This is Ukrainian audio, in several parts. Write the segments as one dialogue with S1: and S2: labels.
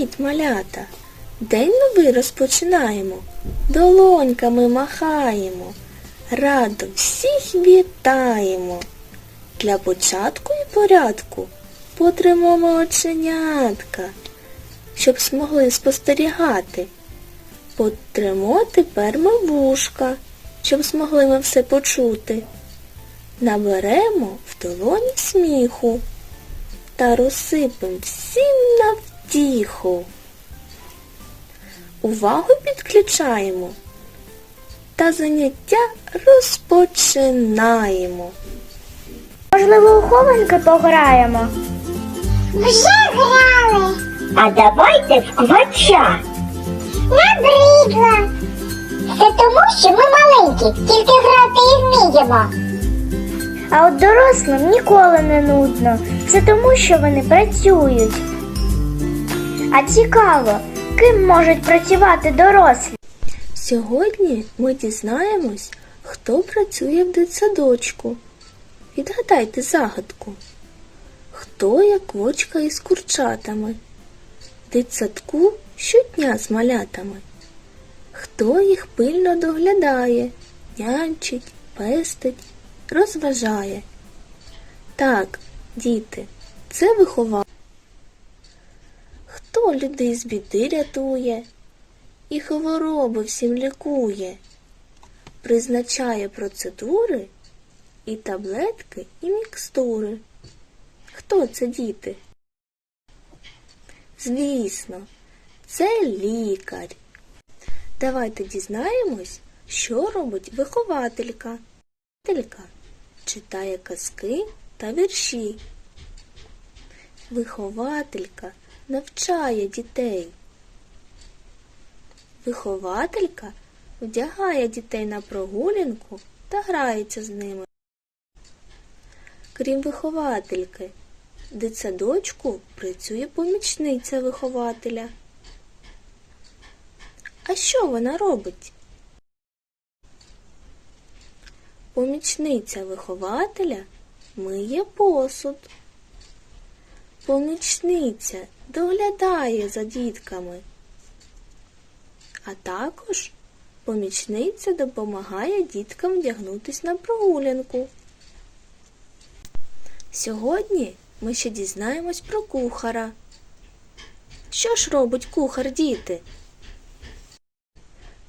S1: Привіт, малята! День новий розпочинаємо, долоньками махаємо, радо всіх вітаємо. Для початку і порядку потримаємо оченятка, щоб змогли спостерігати. Потримо тепер ми щоб змогли ми все почути. Наберемо в долоні сміху та розсипем всім на втіху. Увагу підключаємо та заняття розпочинаємо.
S2: Можливо, у хованки пограємо.
S3: Вже грали.
S4: А давайте в квача.
S3: Набридла. Це тому, що ми маленькі, тільки грати і вміємо.
S2: А от дорослим ніколи не нудно. Це тому, що вони працюють. А цікаво, ким можуть працювати дорослі?
S1: Сьогодні ми дізнаємось, хто працює в дитсадочку. Відгадайте загадку. Хто як квочка із курчатами? Дитсадку щодня з малятами. Хто їх пильно доглядає, нянчить, пестить, розважає. Так, діти, це виховання. Хто людей з біди рятує? і хвороби всім лікує, призначає процедури і таблетки, і мікстури. Хто це діти? Звісно, це лікар. Давайте дізнаємось, що робить вихователька. Вихователька читає казки та вірші. Вихователька навчає дітей. Вихователька вдягає дітей на прогулянку та грається з ними. Крім виховательки, дитсадочку працює помічниця вихователя. А що вона робить? Помічниця вихователя миє посуд. Помічниця доглядає за дітками. А також помічниця допомагає діткам вдягнутись на прогулянку. Сьогодні ми ще дізнаємось про кухара. Що ж робить кухар, діти?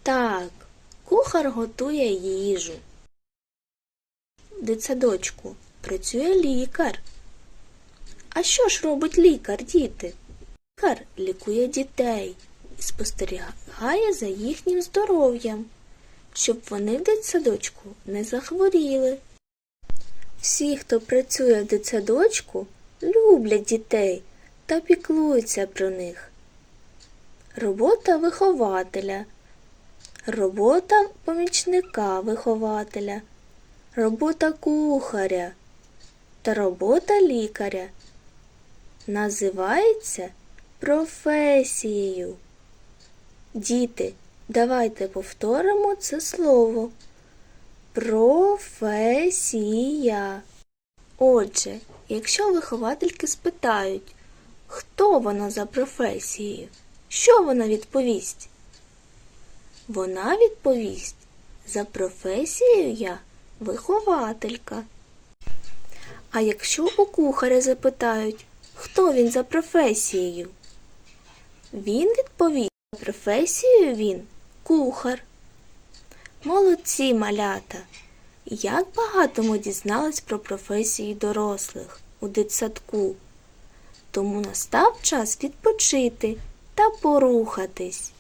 S1: Так, кухар готує їжу. В дитсадочку працює лікар. А що ж робить лікар, діти? Лікар лікує дітей і спостерігає за їхнім здоров'ям, щоб вони в дитсадочку не захворіли. Всі, хто працює в дитсадочку, люблять дітей та піклуються про них. Робота вихователя, робота помічника вихователя, робота кухаря та робота лікаря називається професією. Діти, давайте повторимо це слово. Професія. Отже, якщо виховательки спитають, хто вона за професією, що вона відповість? Вона відповість за професією я вихователька. А якщо у кухаря запитають, хто він за професією? Він відповів, за професією він кухар. Молодці малята! Як багато ми дізнались про професії дорослих у дитсадку. Тому настав час відпочити та порухатись.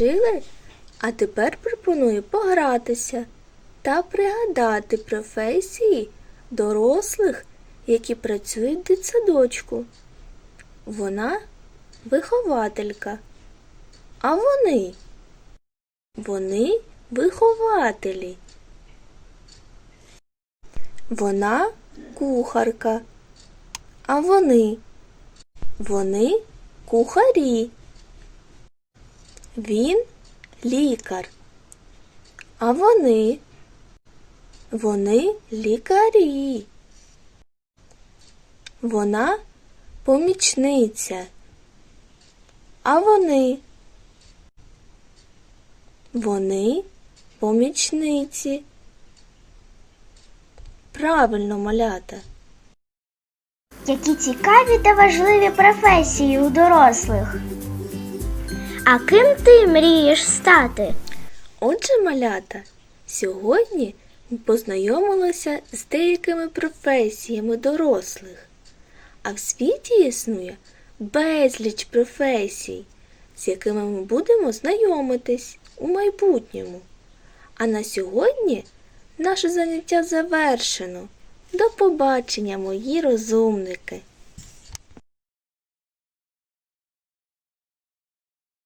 S1: Відпочили, а тепер пропоную погратися та пригадати професії дорослих, які працюють в дитсадочку. Вона вихователька. А вони? Вони вихователі. Вона кухарка. А вони? Вони кухарі. Він лікар. А вони? Вони лікарі. Вона помічниця. А вони? Вони помічниці. Правильно, малята.
S2: Які цікаві та важливі професії у дорослих. А ким ти мрієш стати?
S1: Отже, малята, сьогодні ми познайомилися з деякими професіями дорослих. А в світі існує безліч професій, з якими ми будемо знайомитись у майбутньому. А на сьогодні наше заняття завершено. До побачення, мої розумники!